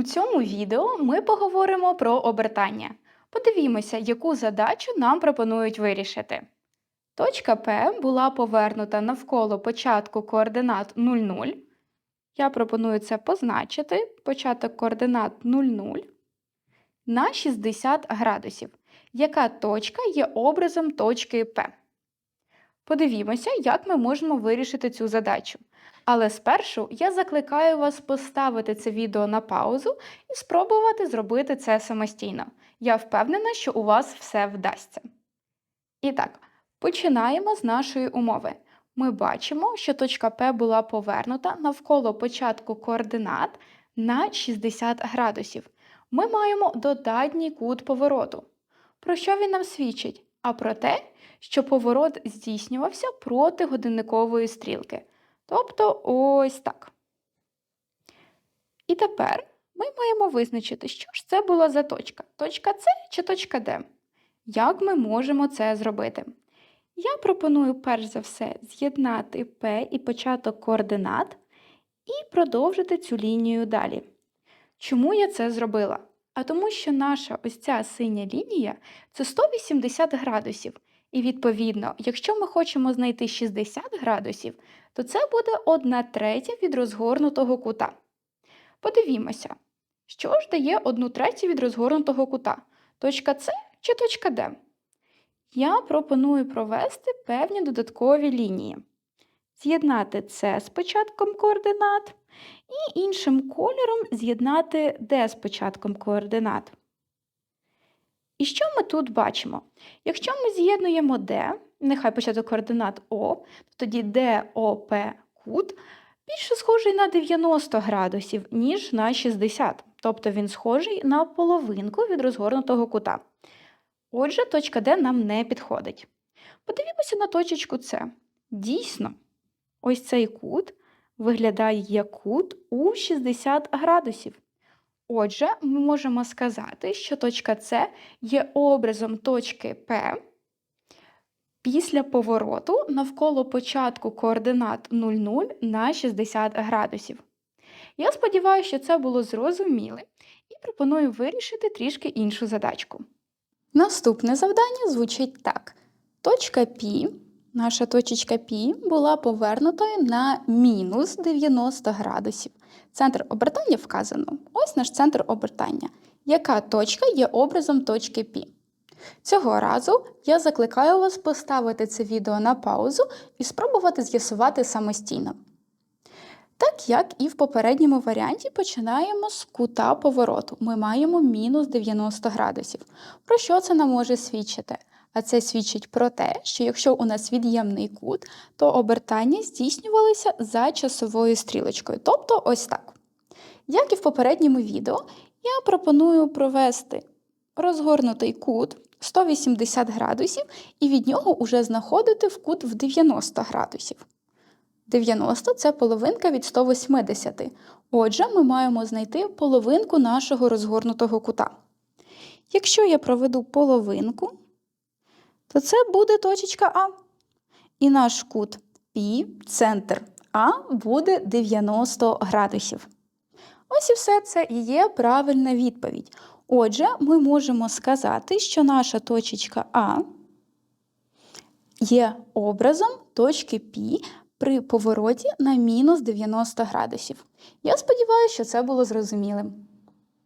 У цьому відео ми поговоримо про обертання. Подивімося, яку задачу нам пропонують вирішити. Точка P була повернута навколо початку координат 00. Я пропоную це позначити. Початок координат 00 на 60 градусів. Яка точка є образом точки P? Подивімося, як ми можемо вирішити цю задачу. Але спершу я закликаю вас поставити це відео на паузу і спробувати зробити це самостійно. Я впевнена, що у вас все вдасться. І так, починаємо з нашої умови. Ми бачимо, що точка P була повернута навколо початку координат на 60 градусів. Ми маємо додатній кут повороту. Про що він нам свідчить? А про те, що поворот здійснювався проти годинникової стрілки. Тобто ось так. І тепер ми маємо визначити, що ж це була за точка. Точка С чи точка Д. Як ми можемо це зробити? Я пропоную перш за все з'єднати P і початок координат і продовжити цю лінію далі. Чому я це зробила? А тому, що наша ось ця синя лінія це 180 градусів. І відповідно, якщо ми хочемо знайти 60 градусів, то це буде 1 третя від розгорнутого кута. Подивімося, що ж дає 1 третю від розгорнутого кута? Точка С чи точка Д? Я пропоную провести певні додаткові лінії. З'єднати це з початком координат і іншим кольором з'єднати Д з початком координат. І що ми тут бачимо? Якщо ми з'єднуємо D, нехай початок координат О, тоді ДОП кут більше схожий на 90 градусів, ніж на 60. Тобто він схожий на половинку від розгорнутого кута. Отже, точка D нам не підходить. Подивімося на точечку С. Дійсно, ось цей кут виглядає як кут у 60 градусів. Отже, ми можемо сказати, що точка С є образом точки П після повороту навколо початку координат 00 на 60 градусів. Я сподіваюся, що це було зрозуміло і пропоную вирішити трішки іншу задачку. Наступне завдання звучить так: точка Пі, наша точечка Пі, була повернутою на мінус 90 градусів. Центр обертання вказано. Ось наш центр обертання. Яка точка є образом точки Пі? Цього разу я закликаю вас поставити це відео на паузу і спробувати з'ясувати самостійно. Так як і в попередньому варіанті починаємо з кута повороту. Ми маємо мінус 90 градусів. Про що це нам може свідчити? А це свідчить про те, що якщо у нас від'ємний кут, то обертання здійснювалися за часовою стрілочкою, тобто ось так. Як і в попередньому відео, я пропоную провести розгорнутий кут 180 градусів і від нього вже знаходити в кут в 90 градусів. 90 це половинка від 180. Отже, ми маємо знайти половинку нашого розгорнутого кута. Якщо я проведу половинку, то це буде точечка А. І наш кут Пі, центр А, буде 90 градусів. Ось і все це і є правильна відповідь. Отже, ми можемо сказати, що наша точечка А є образом точки Пі при повороті на мінус 90 градусів. Я сподіваюся, що це було зрозумілим.